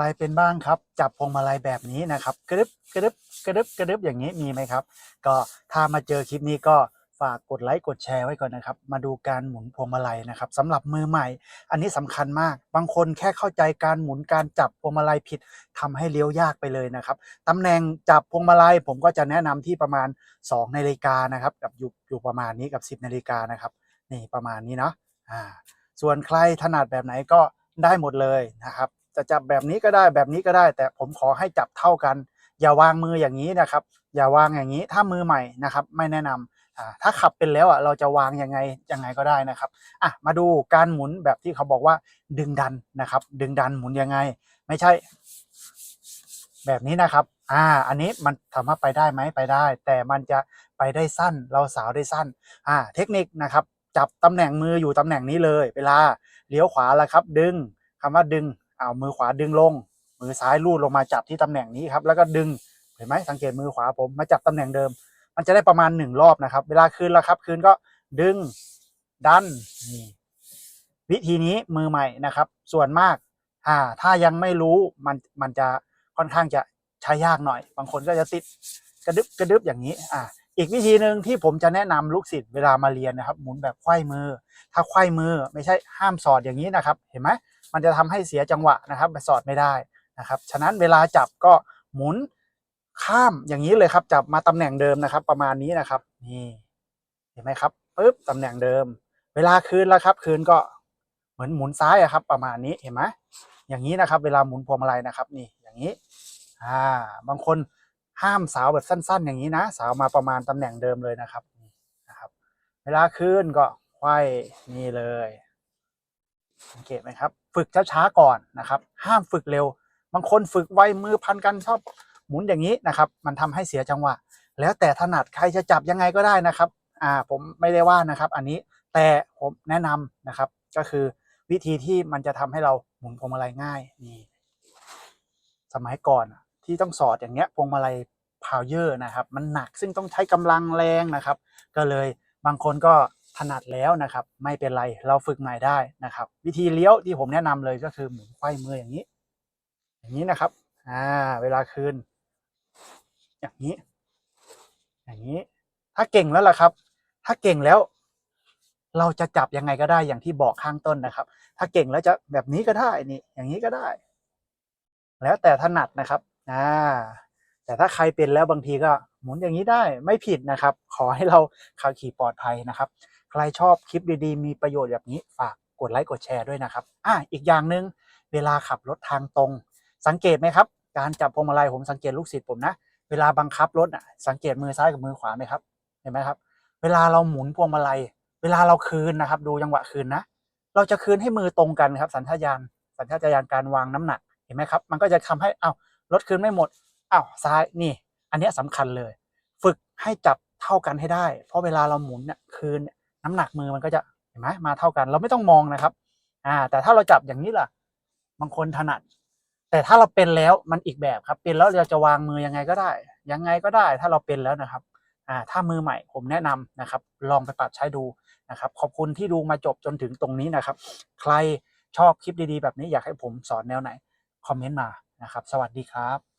รเป็นบ้างครับ จับพวงมาลัยแบบนี้นะครับกระดึบกระดึบกระดึบกระดึบอย่างนี้มีไหมครับ ก็ถ้ามาเจอคลิปนี้ก็ฝากกดไลค์กดแชร์ไว้ก่อนนะครับ มาดูการหมุนพวงมาลัยนะครับสำหรับมือใหม่ อันนี้สำคัญมาก บางคนแค่เข้าใจการหมุนการจับพวงมาลัยผิดทำให้เลี้ยวยากไปเลยนะครับตำแหน่งจับพวงมาลัยผมก็จะแนะนำที่ประมาณ2นาฬิกานะครับ กับอยู่อยู่ประมาณนี้กับ 10นาฬิกานะครับนี่ประมาณนี้เนาะอ่าส่วนใครถนัดแบบไหนก็ได้หมดเลยนะครับ จะจับแบบนี้ก็ได้แบบนี้ก็ได้ แต่ผมขอให้จับเท่ากัน อย่าวางมืออย่างนี้นะครับ อย่าวางอย่างนี้ถ้ามือใหม่นะครับ ไม่แนะนำอ่าถ้าขับเป็นแล้วอะเราจะวางยังไงยังไงก็ได้นะครับอะมาดูการหมุนแบบที่เขาบอกว่าดึงดันนะครับ ดึงดันหมุนยังไง ไม่ใช่ แบบนี้นะครับอ่าอันนี้มันสามารถไปได้ไหมไปได้ แต่มันจะไปได้สั้น เราสาวได้สั้นอ่าเทคนิคนะครับ จับตำแหน่งมืออยู่ตำแหน่งนี้เลย เวลาเลี้ยวขวาแล้วครับ ดึงคำว่าดึง เอามือขวาดึงลง มือซ้ายลูดลงมาจับที่ตำแหน่งนี้ครับ แล้วก็ดึงเห็นไหมสังเกตมือขวาผมมาจับตำแหน่งเดิม มันจะได้ประมาณหนึ่งรอบนะครับ เวลาคืนแล้วครับ คืนก็ดึงดันนี่วิธีนี้มือใหม่นะครับ ส่วนมากอ่าถ้ายังไม่รู้มันมันจะค่อนข้างจะใช้ยากหน่อย บางคนก็จะติดกระดึบกระดึบอย่างนี้อ่าอีกวิธีหนึ่งที่ผมจะแนะนำลูกศิษย์เวลามาเรียนนะครับ หมุนแบบไขว้มือ ถ้าไขว้มือไม่ใช่ห้ามสอดอย่างนี้นะครับ เห็นไหม มันจะทำให้เสียจังหวะนะครับไปสอดไม่ได้นะครับ ฉะนั้นเวลาจับก็หมุนข้ามอย่างนี้เลยครับ จับมาตำแหน่งเดิมนะครับ ประมาณนี้นะครับ นี่เห็นไหมครับปึ๊บตำแหน่งเดิม เวลาคืนแล้วครับ คืนก็เหมือนหมุนซ้ายอะครับ ประมาณนี้เห็นไหมอย่างนี้นะครับ เวลาหมุนพวงมาลัยนะครับ นี่อย่างนี้ อ่า บางคนห้ามสาวแบบสั้น ๆ อย่างนี้นะ สาวมาประมาณตำแหน่งเดิมเลยนะครับนี่นะครับ เวลาคืนก็ไขว้นี่เลยสังเกตไหมครับ ฝึกช้าๆก่อนนะครับ ห้ามฝึกเร็ว บางคนฝึกไวมือพันกันชอบหมุนอย่างนี้นะครับ มันทำให้เสียจังหวะ แล้วแต่ถนัดใครจะจับยังไงก็ได้นะครับ อ่าผมไม่ได้ว่านะครับ อันนี้แต่ผมแนะนำนะครับ ก็คือวิธีที่มันจะทำให้เราหมุนพวงมาลัยง่ายนี่สมัยก่อนที่ต้องสอดอย่างเงี้ยพวงมาลัยพาวเยอร์นะครับ มันหนักซึ่งต้องใช้กำลังแรงนะครับ ก็เลยบางคนก็ ถนัดแล้วนะครับ ไม่เป็นไรเราฝึกใหม่ได้นะครับ วิธีเลี้ยวที่ผมแนะนำเลยก็คือหมุนไขว้มืออย่างนี้ อย่างนี้นะครับอ่าเวลาคืน อย่างนี้ อย่างนี้ ถ้าเก่งแล้วล่ะครับ ถ้าเก่งแล้ว เราจะจับยังไงก็ได้อย่างที่บอกข้างต้นนะครับ ถ้าเก่งแล้วจะแบบนี้ก็ได้นี่ อย่างนี้ก็ได้ แล้วแต่ถนัดนะครับอ่าแต่ถ้าใครเป็นแล้วบางทีก็หมุนอย่างนี้ได้ไม่ผิดนะครับ ขอให้เราขับขี่ปลอดภัยนะครับ ใครชอบคลิปดีๆ มีประโยชน์แบบนี้ฝากกดไลค์กดแชร์ด้วยนะครับอ่าอีกอย่างหนึ่งเวลาขับรถทางตรง สังเกตไหมครับ การจับพวงมาลัยผมสังเกตลูกศิษย์ผมนะ เวลาบังคับรถอะสังเกตมือซ้ายกับมือขวาไหมครับเห็นไหมครับ เวลาเราหมุนพวงมาลัย เวลาเราคืนนะครับ ดูจังหวะคืนนะ เราจะคืนให้มือตรงกันครับ สัญชาตญาณสัญชาตญาณการวางน้ำหนักเห็นไหมครับ มันก็จะทำให้อ้าวรถคืนไม่หมดอ้าวซ้ายนี่ อันนี้ยสำคัญเลย ฝึกให้จับเท่ากันให้ได้ เพราะเวลาเราหมุนเนี่ยคืนเนี่ย น้ำหนักมือมันก็จะเห็นไหมมาเท่ากัน เราไม่ต้องมองนะครับ อ่า แต่ถ้าเราจับอย่างนี้ล่ะ บางคนถนัด แต่ถ้าเราเป็นแล้วมันอีกแบบครับ เป็นแล้วเราจะวางมือยังไงก็ได้ ยังไงก็ได้ ถ้าเราเป็นแล้วนะครับ อ่า ถ้ามือใหม่ผมแนะนำนะครับ ลองไปปรับใช้ดูนะครับ ขอบคุณที่ดูมาจบจนถึงตรงนี้นะครับ ใครชอบคลิปดีๆ แบบนี้อยากให้ผมสอนแนวไหน คอมเมนต์มานะครับ สวัสดีครับ